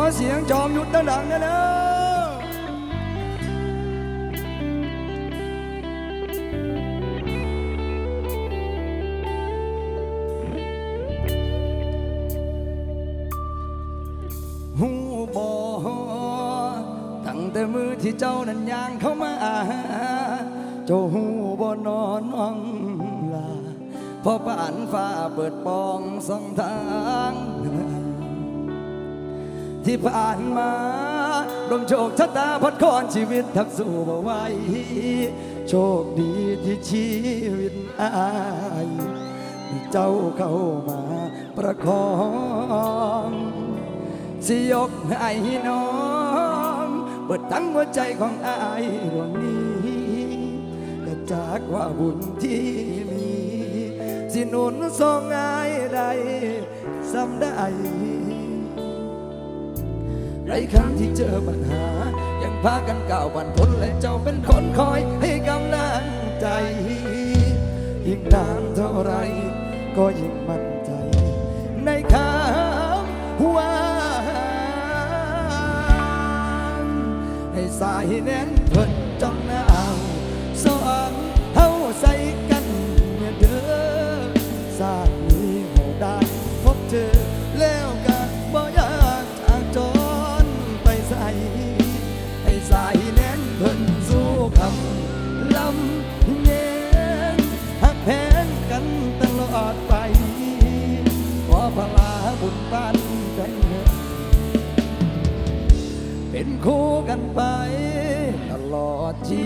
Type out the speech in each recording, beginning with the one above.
อเสียงจอมยุทธดังๆนะเด้อหูบอตั้งแต่มือที่เจ้านั้นย่างเข้ามาเจ้าหูบอนอนน้องลาพอป่านฟ้าเปิดปองสองทาง ที่ผ่านมาลมโชคชะตาพัดคอนชีวิตทักสู้บ่ไหวโชคดีที่ชีวิตอายมีเจ้าเข้ามาประคองสิยกให้น้องเปิดทั้งหัวใจของอายดวงนี้ก็จากว่าบุญที่มี สิหนุนส่งอายได้ซ้ำได้ ไรครั้งที่เจอปัญหา ยังพากันก้าวผ่านพ้นและเจ้าเป็นคนคอยให้กำลังใจ ยิ่งนานเท่าไร ก็ยิ่งมั่นใจ ในคำว่าให้สายแน่นเพิ่นจ้องหน้าเอาสอนเฮาใส่กันเนี่ยเด้อสาด คู่กันไปตลอดชี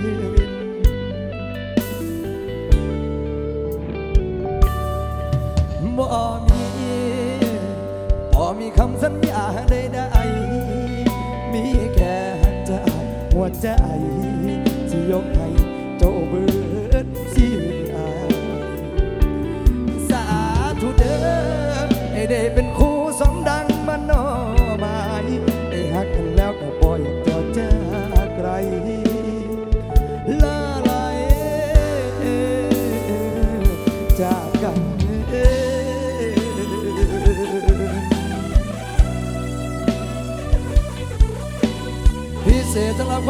วิต บ่มีบ่มีคำสัญญาใดๆมีแค่หัวใจหัวใจที่ยกให้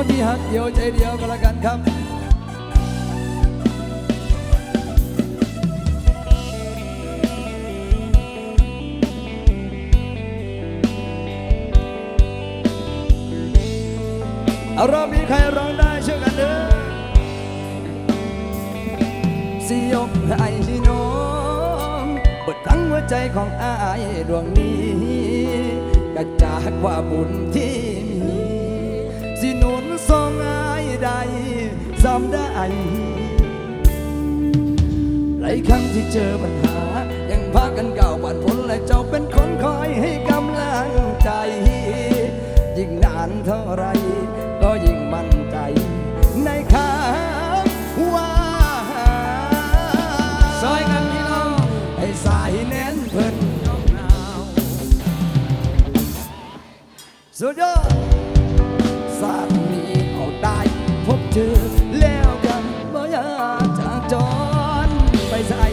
คนที่หักเดียวใจเดียวก็แล้วกันครับเอารอบนี้ใครร้องได้ช่วยกันเด้อสิยกให้น้องเปิดทั้งหัวใจของอายดวงนี้กระจากว่าบุญที่มี อายได้ซ้ำได้หลายครั้งที่เจอปัญหา ยังพากันก้าวผ่านพ้นและเจ้าเป็นคนคอยให้กำลังใจ ยิ่งนานเท่าไร ก็ยิ่งมั่นใจในคำว่าซอยกันพี่น้องให้สายแน่นเพิ่นสุดยอด เจอแล้วกันบ่อยากจากจรไปใส่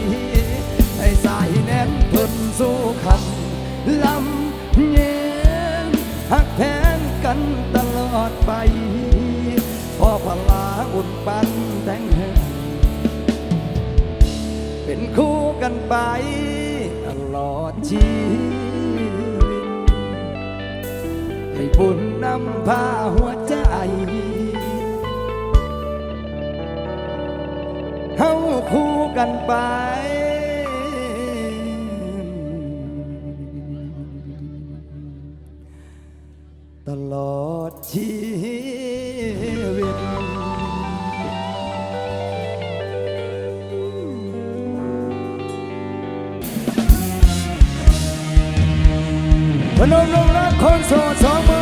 ให้สายแน่นเพิ่นสู้คำลำเย็นหักแพงกันตลอดไปพอพลาอุ่นปันแต่งให้เป็นคู่กันไปตลอดชีวิตให้บุญนำพาหัวใจ กันไป ตลอดชีวิตพนมลงรักคนโสดสองมือ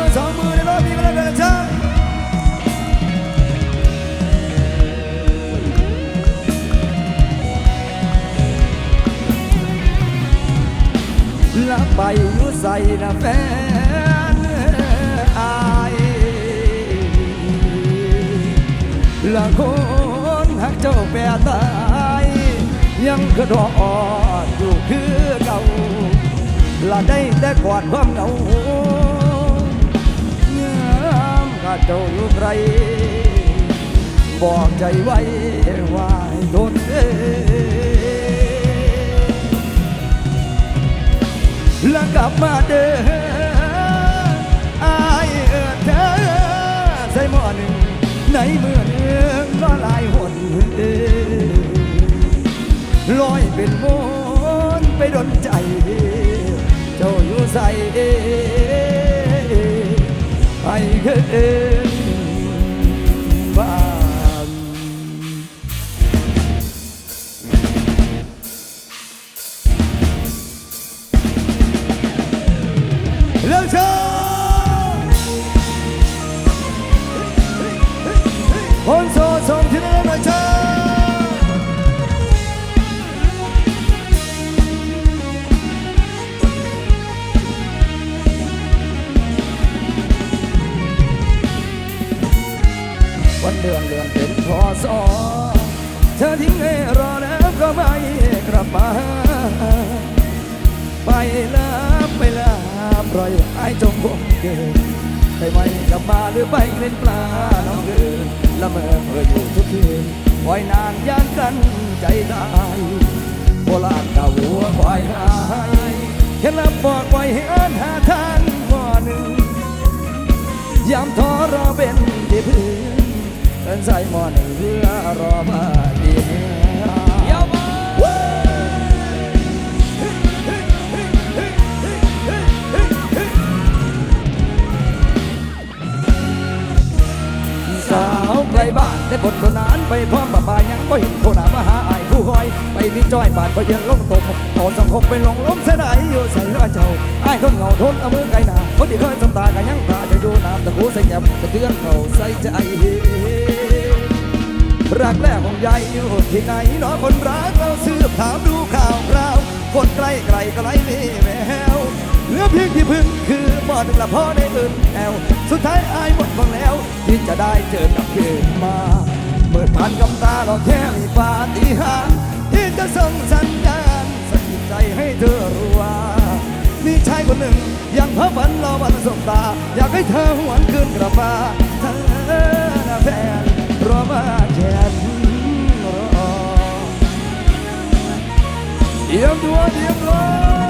ไปอยู่ใส่นะแฟนอายละคนหักเจ้าแปรตาย ยังกระดอกอ่อยู่คือเก่าละได้แต่กอดความเหงาเงามข้าเจ้าอยู่ไกลบอกใจไว้ว่าให้ทนเด้ แล้วกลับมาเด้ออายเอิดเธอใส่หม้อหนึ่งในเมือหนึ่งก็หลายหนเด้อลอยเป็นมนไปดนใจ เจ้าอยู่ใส่ให้เกิน เร็วเชิญคนโสดส่งที่นั่นหน่อยเชิญวันเดือนเดือนเป็นพอสอเธอทิ้งให้รอแล้วก็ไม่กลับมา ไปแลาไปแลา ปล่อยไอ้จงคงเกินไปไม่กลับมาหรือไปเล่นปลาน้องเกินละเมอเมื่ออยู่ทุกคืนปล่อยนานย่านกันใจตายโบราณดาวัวควายหายเห็นแล้วบอกไว้ให้อ่านหาทางว่าหนึ่งยามท้อรอเป็นที่พื้นเดินใส่หมอนเรือรอมา ได้บทคนนานไปพร้อมบ่ายยังก็เห็นโคนามาหาอายผู้คอย ไปมีจ้อยบาดพอเย็นลงตกขอสังคมไปลงล้มเสียดายอยู่ใส่เรือเจ้าไอ้ายทนเงาทนเอามือไกลหนาคนที่เคยสำตากันยังตาจะอยู่น้ำตะกูใส่แก้มตะเตือนเขาใส่ใจรักแรกของใหญ่อยู่ที่ไหนเนาะคนรักเราสืบถามดูข่าวคราว คนใกล้ไกลก็ไล่ไม่แวว เพียงที่พึ่งคือหมอดละพ่อได้อื่นแอวสุดท้ายอายหมดหวังแล้ว ที่จะได้เจอกับคืนมาเมื่อผ่านกำตาเราแค่มีปาฏิหาริย์ที่จะส่งสัญญาณสะกิดใจให้เธอรู้ว่ามีชายคนหนึ่งยังเพ้อฝันรอวันสบตา อยากให้เธอหวนคืนกลับมาเธอนะแฟนรอมาแค่รอเตรียมตัวเตรียมรอ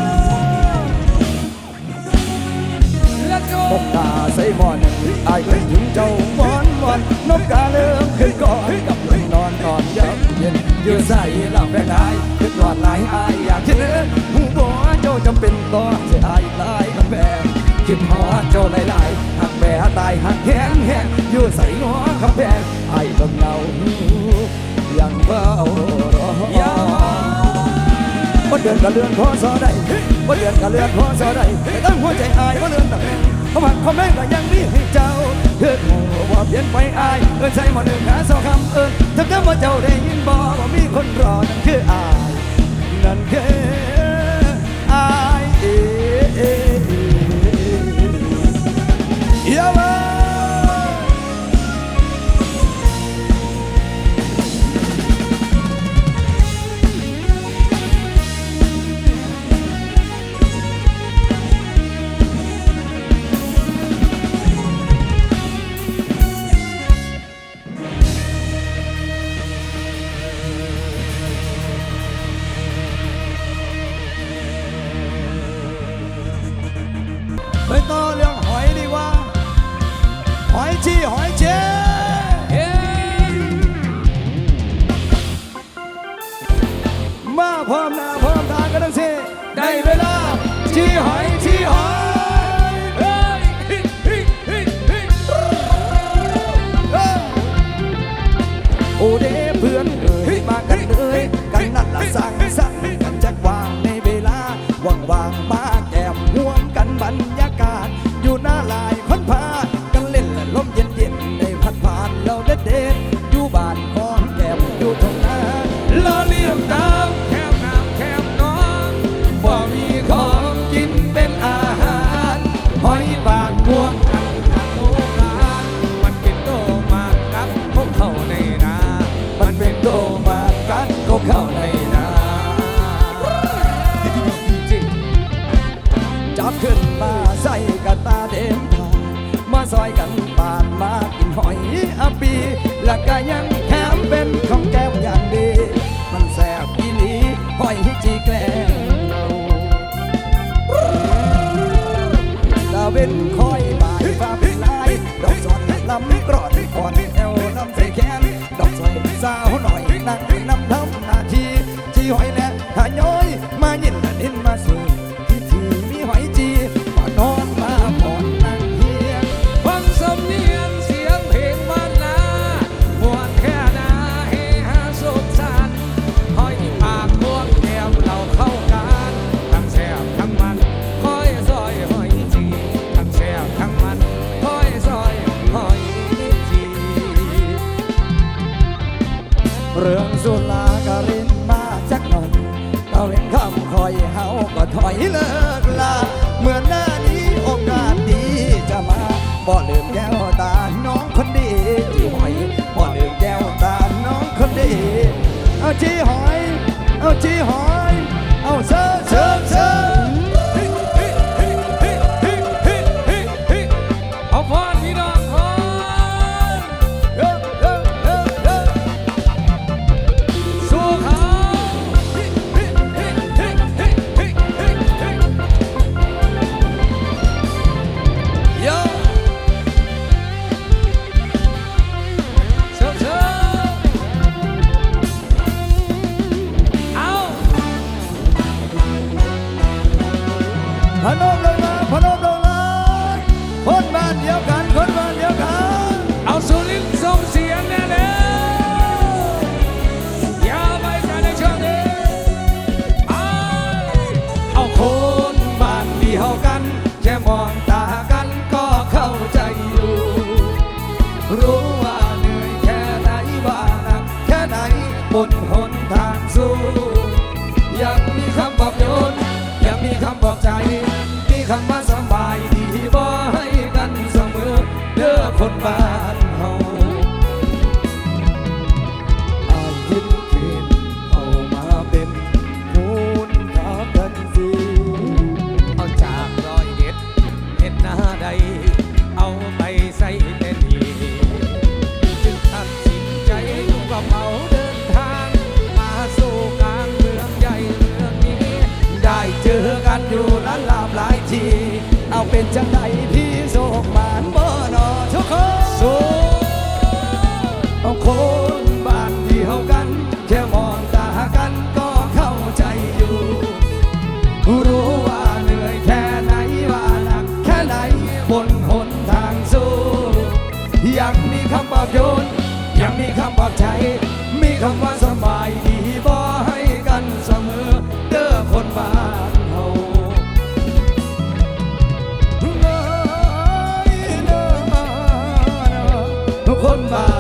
นกกาใส่หมอนอายเคิดถึงเจ้ามอนมอนนกกาเริ่มขึ้นก่อนกับลมนอนนอนยับเย็นยืนใส่หลับแฟนได้คิดรอดหลายอายอยากคิดเล่นหูบัวเจ้าจำเป็นต้องเสียอายหลายกับแฟนคิดหอเจ้าหลายๆหักแม่ตายหักแห้งแห้งยู่ใส่หัวคำแพงอายต้องเงาอยังเบารอบ่เดือนก็เลือนพอสอได้บ่เดือนก็เลือนพอสอได้ตั้งหัวใจอายบ่เลือนตั้ง เขาหักควาแม่งก็ยังมีให้เจ้าเกิดหัวว่าเปลี่ยนไปอายเออใช่หมดหนึ่งหาสองคำเออถ้าเกิดว่าเจ้าได้ยินบ่ว่ามีคนรอนั่นคืออายนั่นคืออายเอ๋เยาว่าไป กั เรื่องสุลาการินมาจักหน่อยตะเวนคำคอยเฮาก็ถอยเลิกลาเมื่อหน้านี้โอกาสดีจะมาบ่ลืมแก้วตาน้องคนดีที่หอยบ่ลืมแก้วตาน้องคนดี เอาที่หอย เอาที่หอย เอาเชิญเ put my บนหนทางสู้ยังมีคำบอกโยนยังมีคำบอกใจ มีคำว่าสบายดีบ่ให้กันเสมอเด้อคนบ้านเฮาคนบ้าน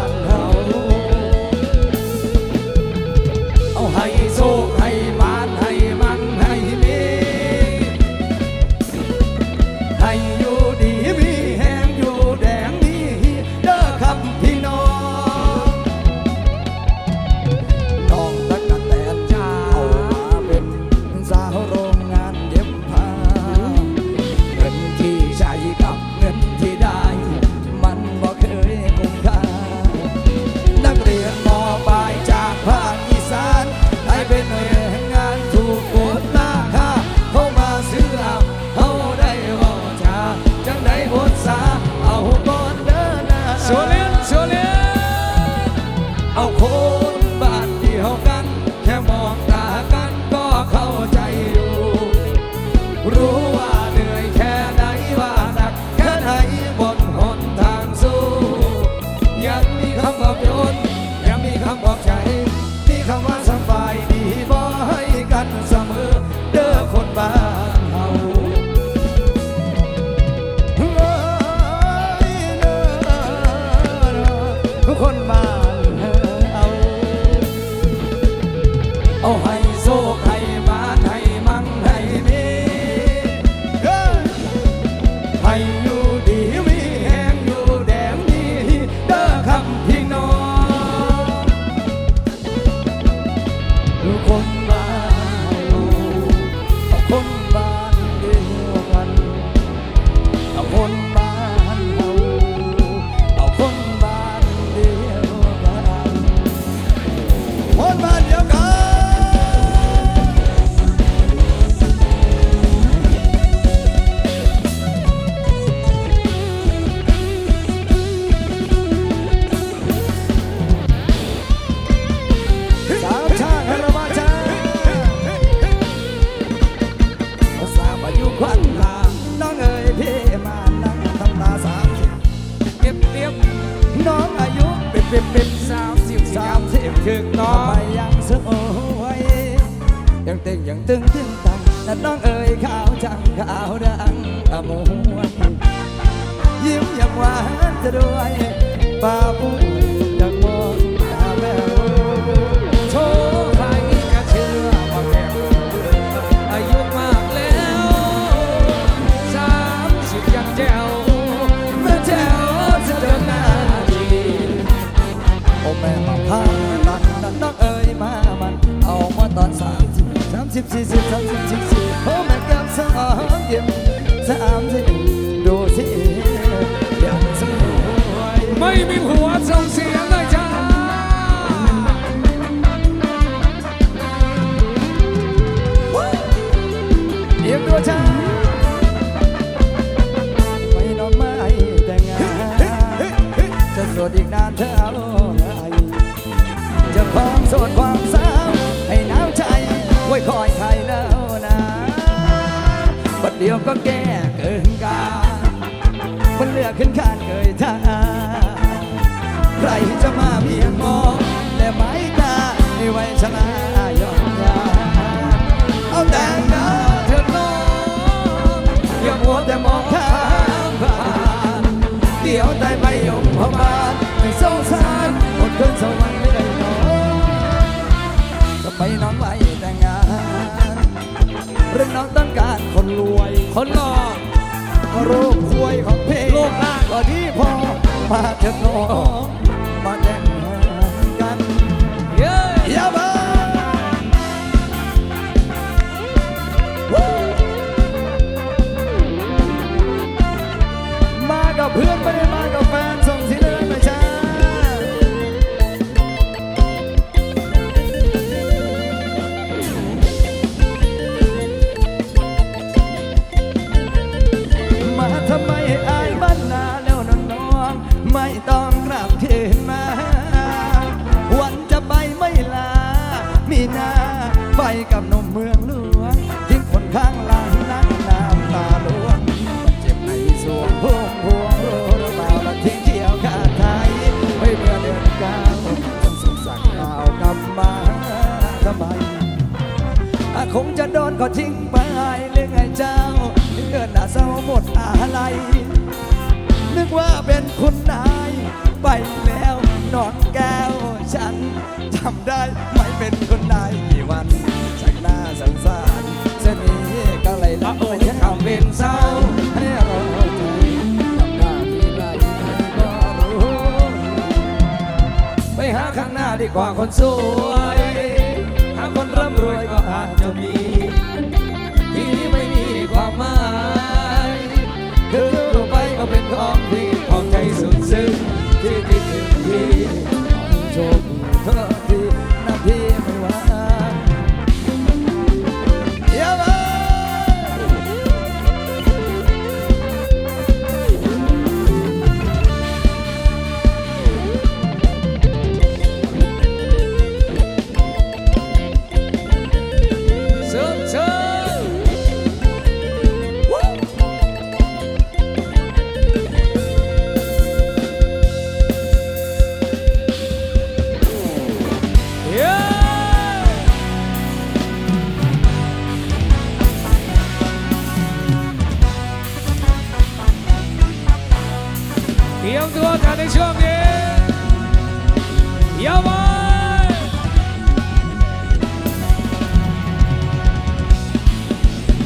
มาเถิดน้อง คงจะโดนก็ทิ้งไปเรื่องไอ้เจ้าเกิดหน้าเศร้าหมดอะไร นึกว่าเป็นคุณนายไปแล้วนอนแก้วฉันจำได้ไม่เป็นคุณนายกี่วันสักหน้าสงสารเส้นนี้ก็เลยละโอ้ยคำเป็นเศร้าให้เราใจทำหน้าที่ไรก็รู้ไปหาข้างหน้าดีกว่าคนสวย ร่ำรวยก็อาจจะมี ที่นี้ไม่มีความหมาย เยาว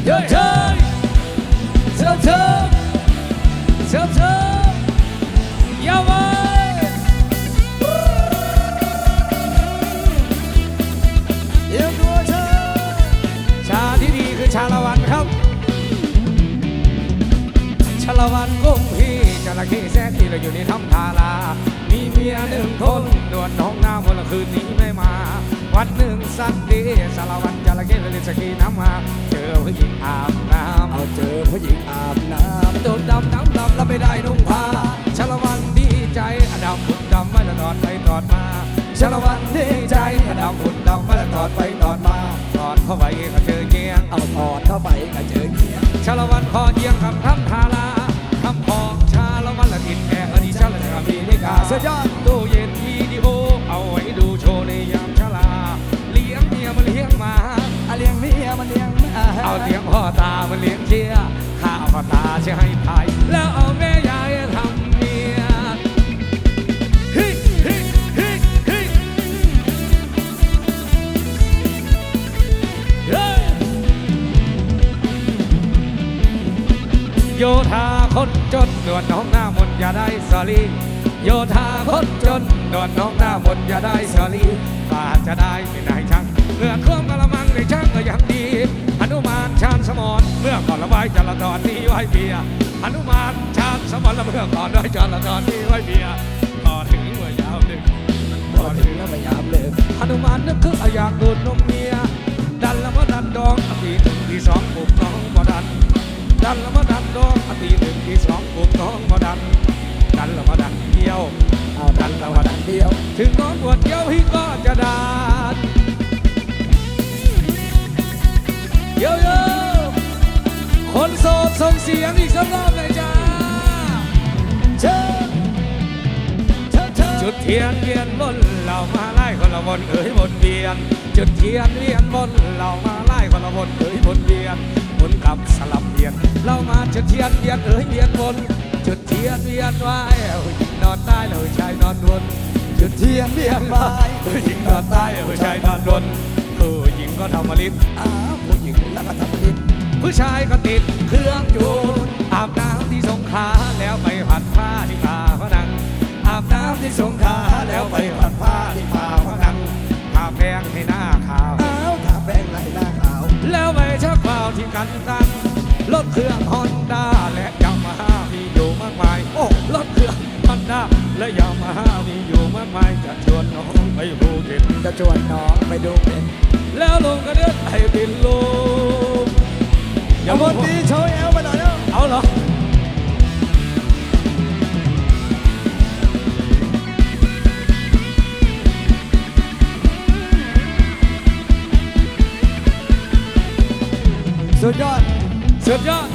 เฮ้ยเฮ้ยเสิร์ฟเสิร์ฟเสิร์ฟเสิร์ฟยาวเยี่ยมตัวเธอชาที่ดีคือชาละวันครับ ชาละวันกุ้งพี่จระเข้แซกที่เราอยู่ในถ้ำทารา มีเมียหนึ่งคนนวลน้องน้ำวันละคืนนี้ไม่มา วันหนึ่งสักดีชาละวันจระเข้เลยสกีน้ำมา เจอผู้หญิงอาบน้ำเอาเจอผู้หญิงอาบน้ำตูดดำดำดำแล้วไม่ได้นุ่งผ้าชาละวันดีใจอดำฝุ่นดำไม่ละตอดไปตอดมาชาละวันดีใจอดำฝุ่นดำไม่ละตอดไปตอดมาตอดเข้าไปก็เจอเกียงเอาถอดเข้าไปก็เจอเกียงชาละวันคอเกียงคำทำทาร สุดยอดตู้เย็นวีดีโอ เอาไว้ดูโชว์ในยามชลาเลี้ยงเมียมันเลี้ยงมาเลี้ยงเมียมันเลี้ยงมาเอาเลี้ยงพ่อตามันเลี้ยงเชียข้าวพ่อตาจะให้ไทยแล้วเอาแม่ยายทำเมียโยธาคนจนหนวดน้องหน้ามนอย่าได้สลี โยธาคนจนนวลน้องหน้ามนต์อย่าได้สอรี่ป่าจะได้ไม่ได้ช่างเมื่อเครื่องกระมังในช่างก็ยังดีหนุมานชาญสมรเมื่อก่อนละไว้จระตอนนี้ไว้เบียร์หนุมานชาญสมรละเมื่อก่อนไว้จระตอนนี้ไว้เบียร์พอถึงเมื่อยาวดึกพอถึงแล้วพยายามเลยหนุมานนึกคืออยากดูดนมเมียดันแล้วมาดันดองอตีหนึ่งตีสองปุ่มน้องบ่ดันดันแล้วมาดันดองอตีหนึ่งตีสองปุ่มน้องบ่ดัน ดันแล้วมาดันเดียวเอาดันแล้วมาดันเดียว ถึงน้องปวดเยี่ยวพี่ก็จะดันโยโย่คนโสดส่งเสียงอีกสักรอบเลยจ้าเชิญเชิญเชิญจุดเทียนเวียนบนเรามาไล่คนละวนเอ๋ยวนเวียน จุดเทียนเวียนบนเรามาไล่คนละวนเอ๋ยวนเวียนหมุนกลับสลับเวียนเรามาจุดเทียนเวียนเอ๋ยเวียนบน จุดเทียนเวียนไว้เอาหญิงนอนใต้เราชายนอนบนจุดเทียนเรียงรายผู้หญิงนอนใต้ผู้ชายนอนบนผู้หญิงก็ทำมลิดอ้าวผู้หญิงแล้วก็ทำดินผู้ชายก็ติดเครื่องจูนอาบน้ำที่สงขาแล้วไปผัดผ้าที่ป่าพนังอาบน้ำที่สงขาแล้วไปผัดผ้าที่ป่าพนังทาแป้งให้หน้าขาวอ้าวทาแป้งไหลหน้าขาว แล้วไปชักเป่าที่กันตังรถเครื่องฮอนด้าและ และยามาฮ่ามีอยู่มากมายจะชวนน้องไปภูเก็ตจะชวนน้องไปดูเป็นแล้วลงกระเดือดให้บินลงเอาบนดีโชว์แอลไปหน่อยเนาะเอาเหรอสุดยอดสุดยอดเฮโย